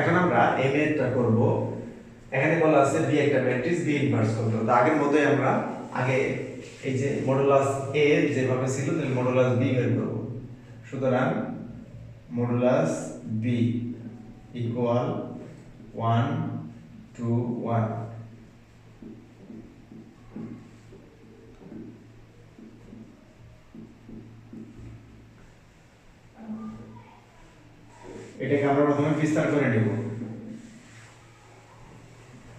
এখন আমরা এই মেথডটা করব। এখানে বলা আছে বি একটা ম্যাট্রিক্স বি ইনভার্স করতে তো আগের মতোই আমরা আগে এই যে মডুলাস এ যেভাবে ছিল, তাহলে মডুলাস বি বের করব। সুতরাং modulus B equal one two one এটাকে আমরা প্রথমে বিস্তার করে নেব?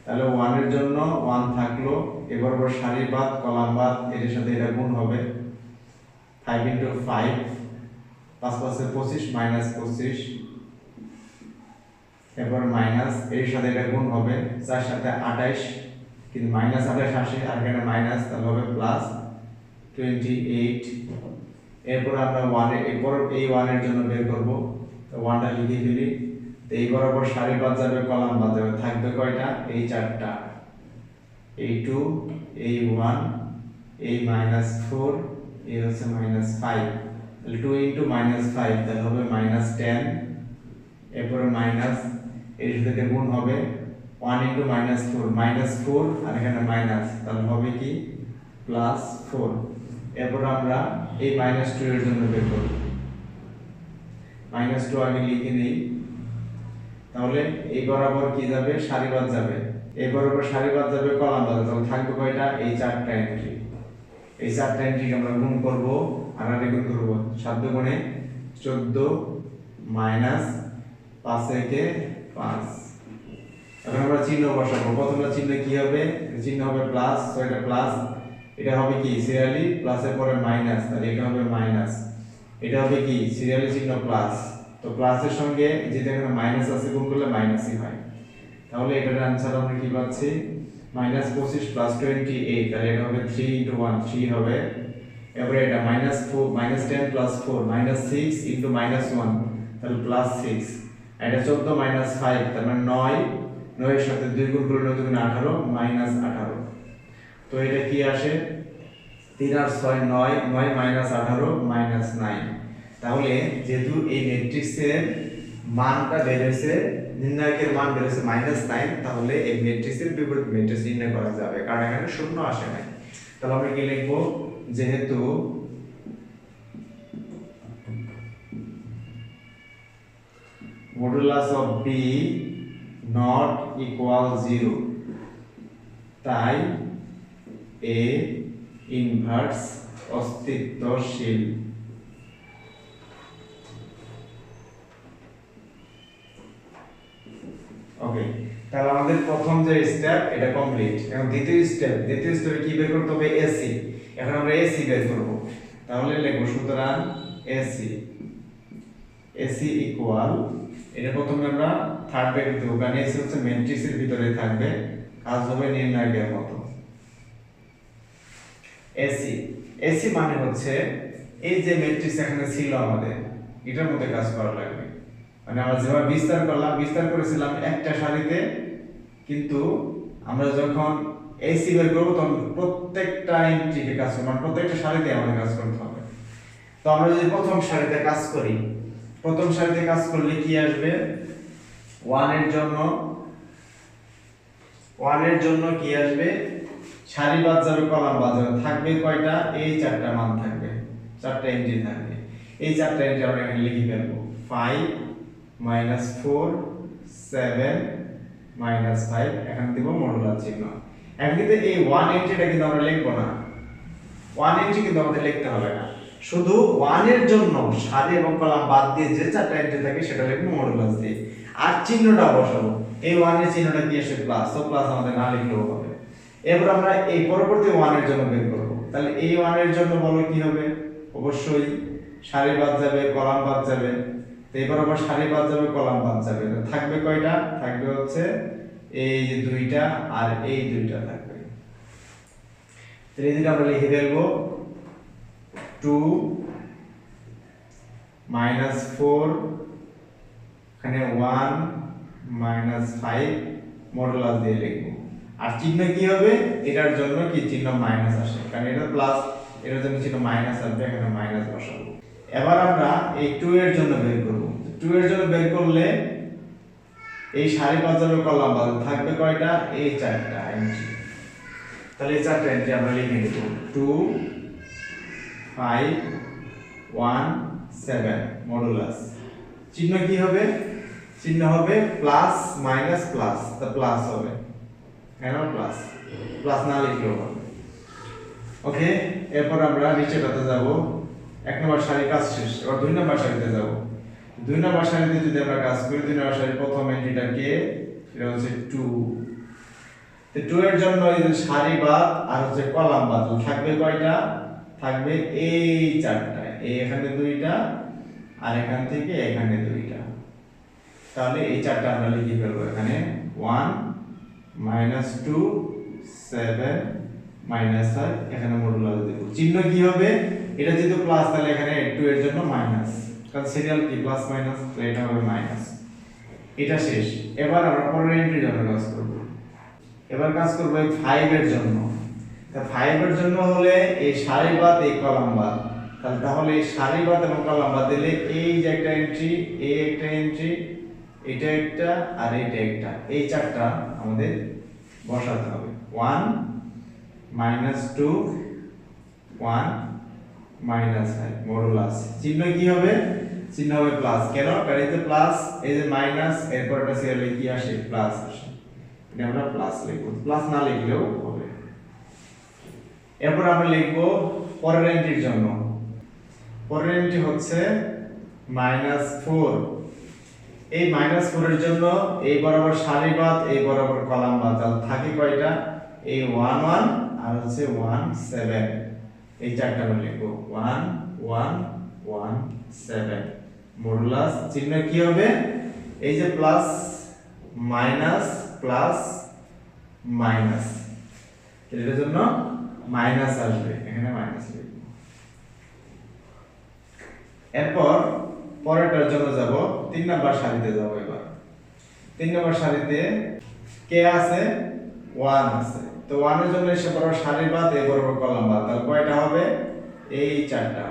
তাহলে ওয়ানের জন্য ওয়ান থাকল, এবার আবার সারি বাদ, কলাম বাদ, এর সাথে এটা গুণ হবে ফাইভ ইন্টু ফাইভ পাঁচ পাঁচে পঁচিশ মাইনাস পঁচিশ এরপর মাইনাস এর সাথে এটা গুণ হবে চার সাথে আঠাইশ, কিন্তু মাইনাস আঠাশ আসে, আর এখানে মাইনাস তাহলে হবে প্লাস টোয়েন্টি এইট এরপর আমরা ওয়ানের এরপর এই ওয়ানের জন্য বের করব ওয়ানটা লিখে ফেলি, তো এই বরাবর সারি বাদ যাবে কলাম বাদ যাবে থাকবে কয়টা? এই চারটা। এই টু এই ওয়ান এই মাইনাস ফোর এই হচ্ছে মাইনাস ফাইভ তাহলে টু ইন্টু মাইনাস ফাইভ তাহলে হবে মাইনাস টেন এরপরে মাইনাস এর সাথে গুণ হবে one into minus four minus four আর এখানে মাইনাস তাহলে হবে কি? প্লাস ফোর এরপর আমরা এই মাইনাস টু এর জন্য বের করব। মাইনাস টু আমি লিখে নিই। তাহলে এই বরাবর কি যাবে? সারিবাদ যাবে। এই বরাবর সারিবাদ যাবে কলাম বাদ। তাহলে থাকবে কয়টা? এই চারটা এন্ট্রি এই চারটা এন্ট্রি আমরা গুণ করব। আর আগে গুণ করব। সাত গুণে চোদ্দ মাইনাস পাঁচ একে পাঁচ। এখন আমরা চিহ্ন বসাবো। প্রথমটা চিহ্ন কি হবে? চিহ্ন হবে প্লাস এটা প্লাস এটা হবে কি? সিরিয়ালি প্লাসের পরে মাইনাস তাহলে এটা হবে মাইনাস এটা হবে কি? সিরিয়ালি চিহ্ন প্লাস তো প্লাসের সঙ্গে যেটা এখানে মাইনাস আছে, গুণ করলে মাইনাসই হয়। তাহলে এটার আনসার আমরা কি পাচ্ছি? মাইনাস পঁচিশ প্লাস টোয়েন্টি এইট তাহলে এটা হবে থ্রি ইন্টু ওয়ান থ্রি হবে। এবারে এটা minus four minus ten plus four minus six into minus one তাহলে প্লাস সিক্স এটা চোদ্দ মাইনাস ফাইভ তার মানে নয়। নয়ের সাথে দুই গুণ করলে নয় দুগুণ আঠারো মাইনাস আঠারো। তো এটা কি আসে? তিন আর ছয় নয় নয় মাইনাস আঠারো মাইনাস নাইন তাহলে যেহেতু এই ম্যাট্রিক্সের মানটা বেড়েছে, নির্ণায়কের মান বেড়েছে মাইনাস নাইন তাহলে এই ম্যাট্রিক্সের বিপরীত ম্যাট্রিক্স নির্ণয় করা যাবে, কারণ এখানে শূন্য আসে নাই। তাহলে আমরা কি লিখব? যেহেতু modulus of B not equal zero তাই এ ইনভার্স অস্তিত্বশীল। ওকে তাহলে আমাদের প্রথম যে স্টেপ এটা কমপ্লিট এখন দ্বিতীয় স্টেপ দ্বিতীয় স্টেপে কি বের করতে হবে? এসি এখন আমরা এসি বের করব। তাহলে লিখব, সুতরাং এসি এসি ইকুয়াল এটা প্রথমে আমরা থার্ড ব্র্যাকেট দেবো কারণ এসি হচ্ছে ম্যাট্রিক্সের ভিতরে থাকবে। কাজ হবে নির্ণায়কের মতো। এসি এসি মানে হচ্ছে এই যে ম্যাট্রিক্স এখানে ছিল আমাদের, এটার মধ্যে কাজ করা লাগবে। মানে আমরা যেভাবে বিস্তার করলাম, বিস্তার করেছিলাম একটা সারিতে, কিন্তু আমরা যখন এসি বের করব তখন প্রত্যেকটা এন্ট্রিকে কাজ করব মানে প্রত্যেকটা সারিতে আমাদের কাজ করতে হবে। তো আমরা যদি প্রথম সারিতে কাজ করি, প্রথম সারিতে কাজ করলে কি আসবে? ওয়ানের জন্য ওয়ানের জন্য কি আসবে? সারি বাদ যাবে কলাম বাদ যাবে থাকবে কয়টা? এই চারটা মান থাকবে, চারটা এন্ট্রি থাকবে। এই চারটা এন্ট্রি আমরা এখানে লিখে ফেলব। Five minus four seven minus five এখানে দিব মডুলার চিহ্ন। এখন কিন্তু এই ওয়ান এন্ট্রিটা কিন্তু আমরা লিখব না। ওয়ান এন্ট্রি কিন্তু আমাদের লিখতে হবে না। শুধু ওয়ানের জন্য সারি এবং কলাম বাদ দিয়ে যে চারটা এন্ট্রি থাকে সেটা লিখব মডুলাস দিয়ে। আর চিহ্নটা বসাবো। এই ওয়ানের চিহ্নটা কি আসে প্লাস তো প্লাস আমাদের না লিখলেও হবে। এরপর আমরা এই পরবর্তী ওয়ানের জন্য বের করব। তাহলে এই ওয়ানের জন্য বলো কি হবে? অবশ্যই সারি বাদ যাবে, কলাম বাদ যাবে। এবার আবার সারি বাদ যাবে কলাম বাদ যাবে থাকবে কয়টা? থাকবে হচ্ছে এই যে দুইটা আর এই দুইটা থাকবে। তো আমরা লিখে ফেলব। টু মাইনাস ফোর, এখানে ওয়ান মাইনাস ফাইভ, মডুলাস দিয়ে লিখব। আর চিহ্ন কি হবে? এটার জন্য কি চিহ্ন মাইনাস আসে? কারণ এটা প্লাস এটার জন্য চিহ্ন মাইনাস আসবে, এখানে মাইনাস বসাবো। এবার আমরা এই টু এর জন্য বের করব। টু এর জন্য বের করলে এই সারিপথ যাবে কলাম বাদ। থাকবে কয়টা? এই চারটা এন্ট্রি তাহলে এই চারটা এন্ট্রি আমরা লিখে নেব। Two five one seven modulus চিহ্ন কি হবে? চিহ্ন হবে প্লাস মাইনাস প্লাস তা প্লাস হবে। কেন প্লাস প্লাস না লিখলেও হবে। ওকে এরপর আমরা নিচেটাতে যাব। এক নম্বর সারি কাজ শেষ। এবার দুই নম্বর সারিতে যাব। দুই নম্বর সারিতে যদি আমরা কাজ করি দুই নম্বর সারির প্রথম এন্ট্রিটা কে? সেটা হচ্ছে টু। তো টু এর জন্য এই যে সারি বাদ আর হচ্ছে কলাম বাদ থাকবে কয়টা? থাকবে এই চারটা এই এখানে দুইটা আর এখান থেকে এখানে দুইটা। তাহলে এই চারটা আমরা লিখে ফেলব এখানে। One minus two, seven minus আর এখানে মডুলাস দেব চিহ্ন কি হবে? এটা যেহেতু প্লাস তাহলে এখানে টু এর জন্য মাইনাস কারণ সিরিয়াল কি? প্লাস মাইনাস তাহলে এটা হবে মাইনাস এটা শেষ। এবার আমরা পরের এন্ট্রির জন্য কাজ করব। এবার কাজ করব এই ফাইভ এর জন্য। তা ফাইভ এর জন্য হলে এই সারি বাদ, এই কলাম বাদ। তাহলে তাহলে এই সারি বাদ এবং কলাম বাদ দিলে এই যে একটা এন্ট্রি এই একটা এন্ট্রি এটা একটা আর এটা একটা। এই চারটা আমাদের বসাতে হবে। One minus two one minus five modulus চিহ্ন কি হবে? চিহ্ন হবে প্লাস কেন কারণ এই যে প্লাস এই যে মাইনাস এরপর একটা সিরিয়ালে কি আসে প্লাস আসে। এটা আমরা প্লাস লিখব। প্লাস না লিখলেও হবে। এরপর আমরা লিখব পরের এন্ট্রির জন্য। পরের এন্ট্রি হচ্ছে মাইনাস ফোর এই মাইনাস ফোরের জন্য এই বরাবর সারি বাদ এই বরাবর কলাম বাদ তাহলে থাকে কয়টা? এই ওয়ান ওয়ান আর হচ্ছে ওয়ান সেভেন এই চারটা আমরা লিখব। One one one seven modulus চিহ্ন কি হবে? এই যে প্লাস মাইনাস প্লাস মাইনাস এটার জন্য মাইনাস আসবে, এখানে মাইনাস লিখব এরপর পরেরটার জন্য যাব, তিন নাম্বার সারিতে যাব এবার। তিন নাম্বার সারিতে কে আছে? ওয়ান আছে। তো ওয়ানের জন্য এসে বরাবর সারি বাদ, এ বরাবর কলাম বাদ। তাহলে কয়টা হবে? এই চারটা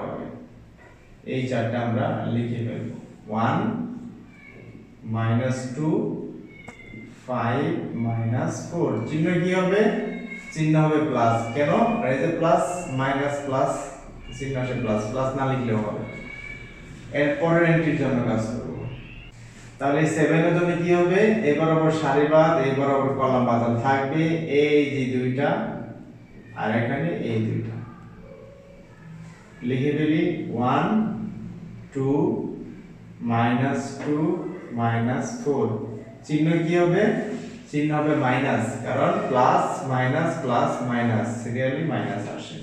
এই চারটা আমরা লিখে ফেলব। One minus two five minus four চিহ্ন কি হবে? চিহ্ন হবে প্লাস কেন? প্লাস মাইনাস প্লাস চিহ্ন আসে প্লাস প্লাস না লিখলেও হবে। এর পরের এন্ট্রির জন্য কাজ করব। তাহলে সেভেনের জন্য কি হবে? এই বরাবর সারি বাদ এই বরাবর কলাম বাদ। থাকবে এই যে দুইটা, আর এখানে এই দুইটা। লিখে ফেলি। One two minus two minus four চিহ্ন কি হবে? চিহ্ন হবে মাইনাস কারণ plus minus plus minus serially minus আসে।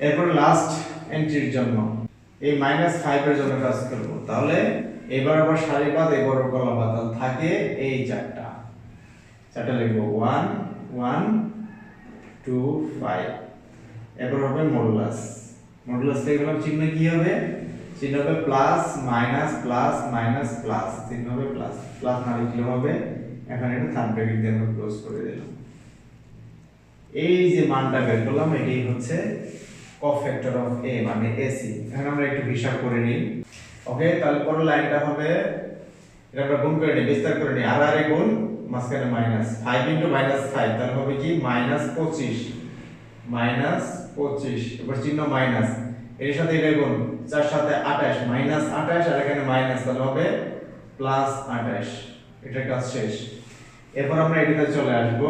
এরপর লাস্ট এন্ট্রির জন্য। এই মাইনাস ফাইভের জন্য কাজ করব। তাহলে এবার আবার সারি বাদ এবার কলাম বাদ থাকে এই চারটা। চারটা লিখব। ওয়ান ওয়ান টু ফাইভ এরপর হবে মডুলাস মডুলাস থেকে চিহ্ন কি হবে? চিহ্ন হবে plus minus plus minus plus চিহ্ন হবে প্লাস প্লাস না লিখলে হবে। এখন এটা থার্ড ব্র্যাকেট দিয়ে আমরা ক্লোজ করে দিলাম। এই যে মানটা বের করলাম, এটাই হচ্ছে কফ ফ্যাক্টর অফ এ মানে এসি এখন আমরা একটু হিসাব করে নিই। ওকে তাহলে পরের লাইনটা হবে, এটা আমরা গুণ করে নিই, বিস্তার করে নিই। আর আর এ গুণ, মাঝখানে minus five into minus five তাহলে হবে কি? মাইনাস পঁচিশ। মাইনাস পঁচিশ, এবার চিহ্ন মাইনাস এর সাথে এটা গুণ চার সাথে আঠাশ মাইনাস আঠাশ, আর এখানে মাইনাস তাহলে হবে প্লাস আঠাশ। এটার কাজ শেষ। এরপর আমরা এটাতে চলে আসব।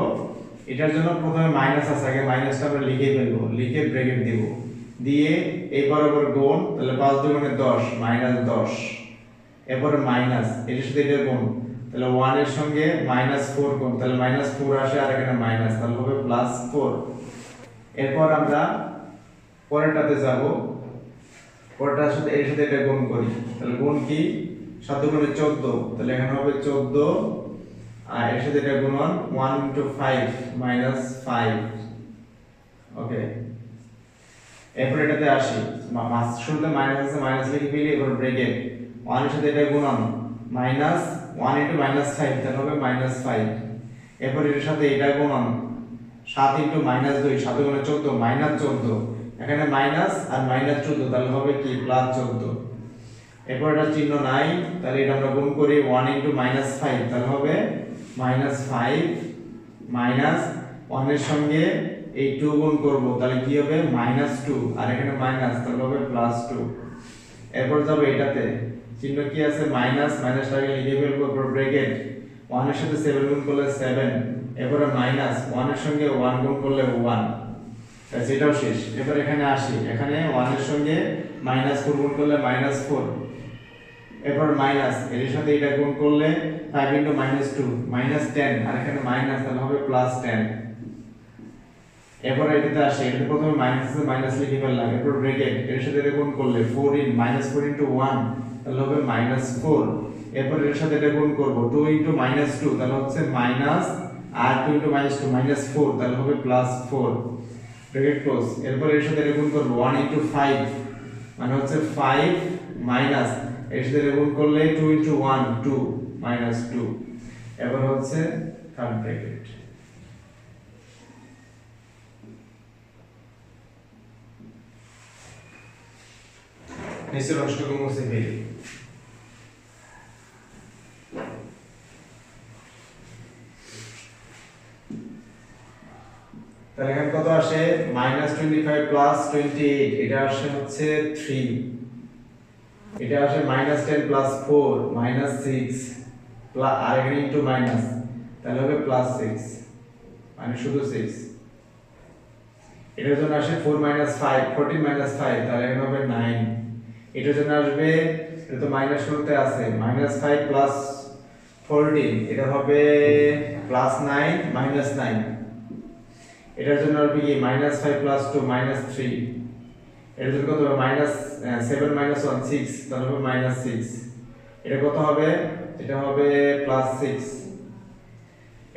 এটার জন্য প্রথমে মাইনাস আছে, আগে মাইনাসটা আমরা লিখে ফেলব, লিখে ব্রেকেট দিব। দিয়ে এই বরাবর গুণ, তাহলে পাঁচ দুগুণে দশ মাইনাস দশ। এরপরে মাইনাস এটার সাথে এটা গুণ তাহলে ওয়ানের সঙ্গে মাইনাস ফোর গুণ তাহলে মাইনাস ফোর আসে আর এখানে মাইনাস তাহলে হবে প্লাস ফোর এরপর আমরা পরেরটাতে যাব। পরেরটার সাথে, এর সাথে এটা গুণ করি। তাহলে গুণ কি? সাত গুণে চোদ্দ। তাহলে এখানে হবে চোদ্দ। আর এর সাথে এটা গুণন one into five minus five okay এরপর এটাতে আসি। মাস শুরুতে মাইনাস আছে মাইনাস লিখে ফেলি এবার ব্রেকেট ওয়ানের সাথে এটা গুণন minus one into minus five তাহলে হবে মাইনাস ফাইভ এরপর এর সাথে এটা গুণন সাত ইন্টু মাইনাস দুই, সাত গুণে চোদ্দ মাইনাস চোদ্দ। এখানে মাইনাস আর মাইনাস চোদ্দ, তাহলে হবে কি? প্লাস চোদ্দ। এরপর এটা চিহ্ন নাই, তাহলে এটা আমরা গুণ করি ওয়ান ইন্টু মাইনাস ফাইভ তাহলে হবে মাইনাস ফাইভ মাইনাস ওয়ানের সঙ্গে এই টু গুণ করব, তাহলে কি হবে? মাইনাস টু আর এখানে মাইনাস তাহলে হবে প্লাস টু এরপর যাবে এটাতে, চিহ্ন কি আছে? মাইনাস মাইনাসটাকে লিখে ফেলব, এরপর ব্রেকেট ওয়ানের সাথে সেভেন গুণ করলে সেভেন এরপরে মাইনাস ওয়ানের সঙ্গে ওয়ান গুণ করলে ওয়ান এটাও শেষ। এবার এখানে আসি। এখানে ওয়ানের সঙ্গে মাইনাস ফোর গুণ করলে মাইনাস ফোর এরপর মাইনাস এর সাথে এটা গুণ করলে five into minus two minus ten আর এখানে মাইনাস তাহলে হবে প্লাস টেন এরপর এটাতে আসে। এটাতে প্রথমে মাইনাস আছে মাইনাস লিখে ফেললাম। এরপর ব্রেকেট এর সাথে এটা গুণ করলে four in minus four into one তাহলে হবে মাইনাস ফোর এরপর এর সাথে এটা গুণ করব টু ইন্টু মাইনাস টু তাহলে হচ্ছে মাইনাস আর two into minus two minus four তাহলে হবে প্লাস ফোর ব্রেকেট ক্লোজ এরপর এর সাথে গুণ করব। ওয়ান ইন্টু ফাইভ মানে হচ্ছে ফাইভ মাইনাস এর সাথে গুণ করলে two into one two minus two এবার হচ্ছে থার্ড ব্রেকেট নিচের অংশটুকু মুছে ফেলি তাহলে এখানে কত আসে? Minus twenty five plus twenty eight এটা আসে হচ্ছে থ্রি এটা আসে minus ten plus four minus six plus আর এখানে ইন্টু মাইনাস তাহলে হবে প্লাস সিক্স মানে শুধু সিক্স এটার জন্য আসে four minus five fourteen minus five তাহলে এখানে হবে নাইন এটার জন্য আসবে, এটা তো মাইনাস করতে আছে মাইনাস ফাইভ প্লাস ফোরটিন এটা হবে প্লাস নাইন মাইনাস নাইন এটার জন্য আসবে কি minus five plus two minus three এটার জন্য কত হবে? Minus seven minus one six তাহলে হবে মাইনাস সিক্স এটা কত হবে? এটা হবে প্লাস সিক্স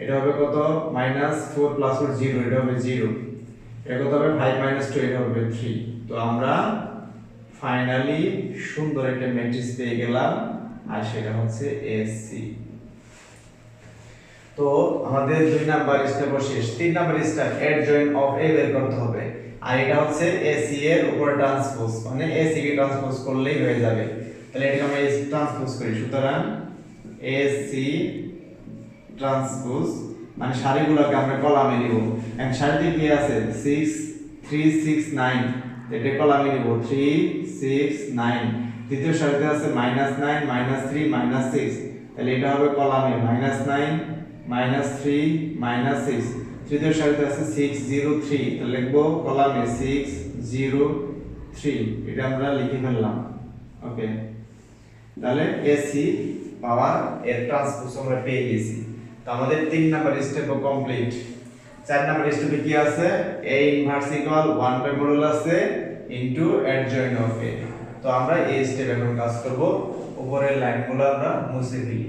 এটা হবে কত? Minus four plus four zero এটা হবে জিরো এটা কত হবে? ফাইভ মাইনাস টু এটা হবে থ্রি তো আমরা ফাইনালি সুন্দর একটা ম্যাট্রিক্স পেয়ে গেলাম, আর সেটা হচ্ছে এসি তো আমাদের দুই নাম্বার স্টেপ শেষ তিন number step adjoint of A বের করতে হবে। আর এটা হচ্ছে এসি এর উপর ট্রান্সপোজ মানে এসি কে ট্রান্সপোজ করলেই হয়ে যাবে। তাহলে এটাকে আমরা এসি ট্রান্সপোজ করি। সুতরাং এসি ট্রান্সপোজ মানে সারিগুলোকে আমরা কলামে নিব। এন্ড সারিতে কি আছে? 6 3 6 9 এটা কলামে নিব। 3 6 9 দ্বিতীয় সারিতে আছে minus nine minus three minus six তাহলে এটা হবে কলামে। Minus nine minus three minus six তৃতীয় সারিতে আছে সিক্স জিরো থ্রি তাহলে লিখব কলামে সিক্স জিরো থ্রি এটা আমরা লিখে ফেললাম। ওকে তাহলে এসি পাওয়ার এর ট্রান্সপোজ আমরা পেয়ে গেছি। তো আমাদের তিন নাম্বার স্টেপ কমপ্লিট চার নাম্বার স্টেপে কি আছে? A inverse equal 1 by modulus a into adjoint of a তো আমরা এই স্টেপ এখন কাজ করব। উপরের লাইনগুলো আমরা মুছে দিই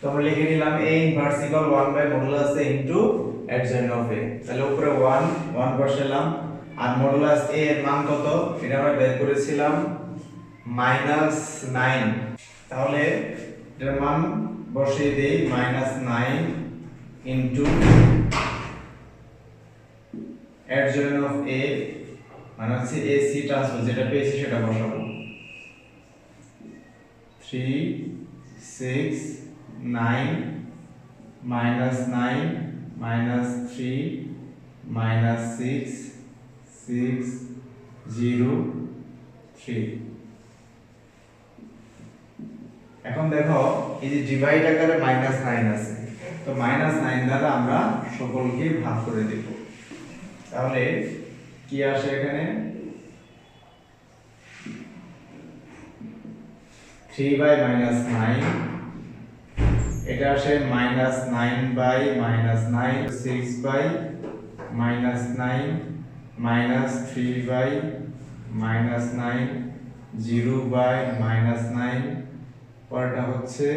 তো লিখে নিলাম a inverse equal 1 by modulus a into adjoint of a. তাহলে উপরে 1 1 বসালাম। আর মডুলাস a এর মান কত? এটা আমরা বের করেছিলাম মাইনাস 9 তাহলে এটার মান বসিয়ে দেই minus 9 into adjoint of a মানে হচ্ছে ac ট্রান্সপোজ যেটা পেয়েছি সেটা বসাবো। 3 6 9 minus 9 minus 3 minus 6 6 0 3 এখন দেখো, এই যে ডিভাইড আকারে মাইনাস নাইন আছে, তো মাইনাস নাইন দ্বারা আমরা সকলকে ভাগ করে দেব। তাহলে কি আসে এখানে? থ্রি বাই মাইনাস নাইন আসে minus nine by minus nine six by minus nine minus three by minus nine zero by minus nine পরটা হচ্ছে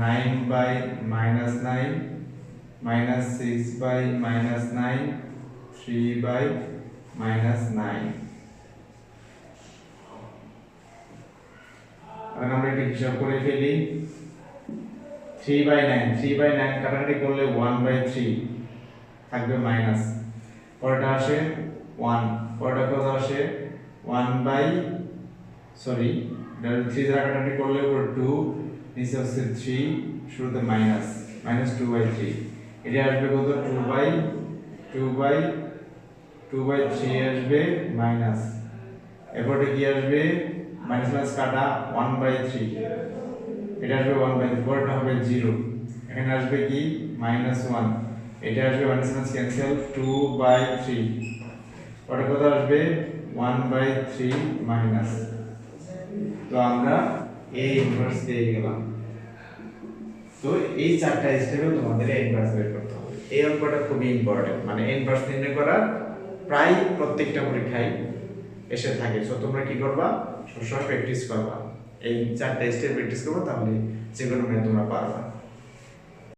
nine by minus nine minus six by minus nine three by minus nine আমরা একটু হিসাব করে ফেলি। Three by nine three by nine কাটাকাটি করলে one by three থাকবে minus পরেরটা আসে ওয়ান পরেরটা কত আসে? ওয়ান বাই সরি থ্রি দ্বারা কাটাকাটি করলে উপর টু নিচে হচ্ছে থ্রি শুরুতে minus minus two by three এটা আসবে কত? Two by two by two by three আসবে মাইনাস এরপরে কি আসবে? মাইনাস মাইনাস কাটা ওয়ান বাই থ্রি এটা আসবে ওয়ান বাই থ্রি পরেরটা হবে জিরো এখানে আসবে কি? মাইনাস ওয়ান এটা আসবে minus minus cancel two by three পরে কত আসবে ওয়ান বাই থ্রি মাইনাস তো আমরা এই ইনভার্স পেয়ে গেলাম। তো এই চারটা স্টেপে তোমাদের ইনভার্স বের করতে হবে। এই অঙ্কটা খুবই ইম্পর্টেন্ট মানে ইনভার্স নির্ণয় করার প্রায় প্রত্যেকটা পরীক্ষায় এসে থাকে। সো তোমরা কি করবা? সবসময় প্র্যাকটিস করবা। এই চারটা স্টেপ প্র্যাকটিস করব তাহলে যে কোনো ম্যাথ তোমরা পারবা।